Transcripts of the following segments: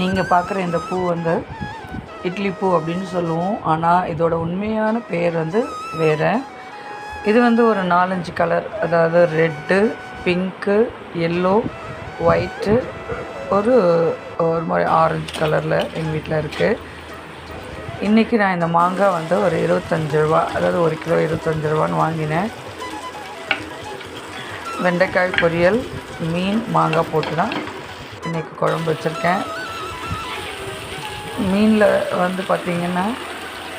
நீங்கள் பார்க்குற இந்த பூ வந்து இட்லி பூ அப்படின்னு சொல்லுவோம். ஆனால் இதோட உண்மையான பேர் வந்து வேறு. இது வந்து ஒரு நாலஞ்சு கலர் அதாவது ரெட்டு பிங்க்கு எல்லோ ஒயிட்டு ஒரு ஒரு மாதிரி ஆரஞ்சு கலரில் எங்கள் வீட்டில் இருக்குது இன்றைக்கி நான் இந்த மாங்காய் வந்து ஒரு இருபத்தஞ்சு ரூபா அதாவது ஒரு கிலோ இருபத்தஞ்சு ரூபான்னு வாங்கினேன். வெண்டைக்காய் பொரியல் மீன் மாங்காய் போட்டு தான் இன்றைக்கி குழம்பு வச்சுருக்கேன். மீனில் வந்து பார்த்திங்கன்னா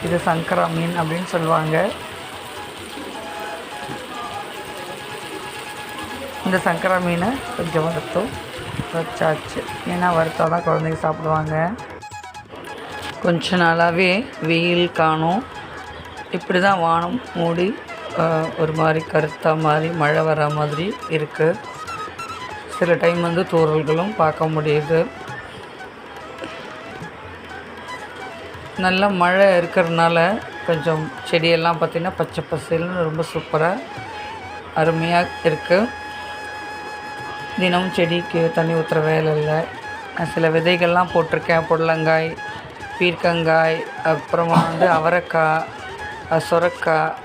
இது சங்கரா மீன் அப்படின்னு சொல்லுவாங்க. இந்த சங்கரா மீனை கொஞ்சம் வறுத்தோம் வச்சாச்சு. ஏன்னா வறுத்தா தான் குழந்தைங்க சாப்பிடுவாங்க. கொஞ்ச நாளாகவே வெயில் காணும். இப்படி தான் வானம் மூடி ஒரு மாதிரி கருத்தா மாதிரி மழை வர மாதிரி இருக்குது சில டைம் வந்து தூறல்களும் பார்க்க முடியுது. நல்ல மழை இருக்கிறதுனால கொஞ்சம் செடியெல்லாம் பார்த்திங்கன்னா பச்சை பசேல்னு ரொம்ப சூப்பராக அருமையாக இருக்குது தினமும் செடிக்கு தண்ணி ஊற்றுற வேலை இல்லை. சில விதைகள்லாம் போட்டிருக்கேன். புடலங்காய் பீர்க்கங்காய் அப்புறமா வந்து அவரைக்காய் சுரக்காய்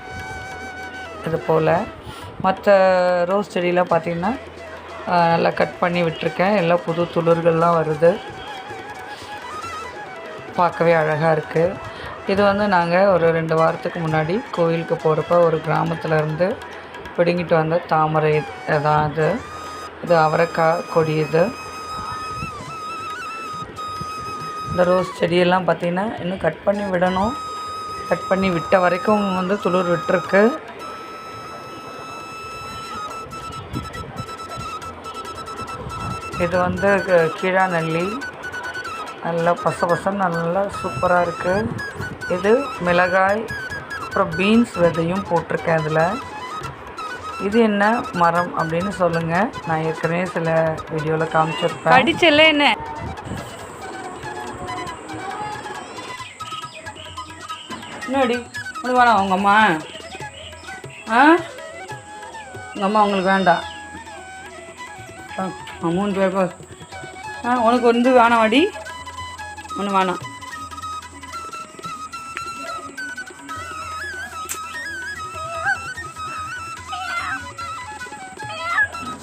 இது போல். மற்ற ரோஸ் செடியெலாம் பார்த்திங்கன்னா நல்லா கட் பண்ணி விட்டுருக்கேன். எல்லாம் புது துளிர்கள்லாம் வருது. பார்க்கவே அழகாக இருக்குது இது வந்து நாங்கள் ஒரு ரெண்டு வாரத்துக்கு முன்னாடி கோயிலுக்கு போகிறப்ப ஒரு கிராமத்தில் இருந்து பிடுங்கிட்டு வந்த தாமரை தான் இது இது அவரைக்காய் கொடி இது. இந்த ரோஸ் செடியெல்லாம் பார்த்திங்கன்னா இன்னும் கட் பண்ணி விடணும். கட் பண்ணி விட்ட வரைக்கும் வந்து துளிர் விட்டுருக்கு. இது வந்து க- கீழாநெல்லி நல்லா பச பசன்னு நல்லா சூப்பராக இருக்குது இது மிளகாய் அப்புறம் பீன்ஸ் விதையும் போட்டிருக்கேன் அதில். இது என்ன மரம் அப்படின்னு சொல்லுங்கள் நான் ஏற்கனவே சில வீடியோவில் காமிச்சிருப்பேன். கடிச்சல என்ன? என்னடி? உனக்கு வேணாம் உங்கள் அம்மா. ஆ? உங்கள் அம்மா உங்களுக்கு வேண்டாம் ஆ, மூணு பேர் போ. ஆ உனக்கு வந்து வேணாம் வாடி. ஒன்று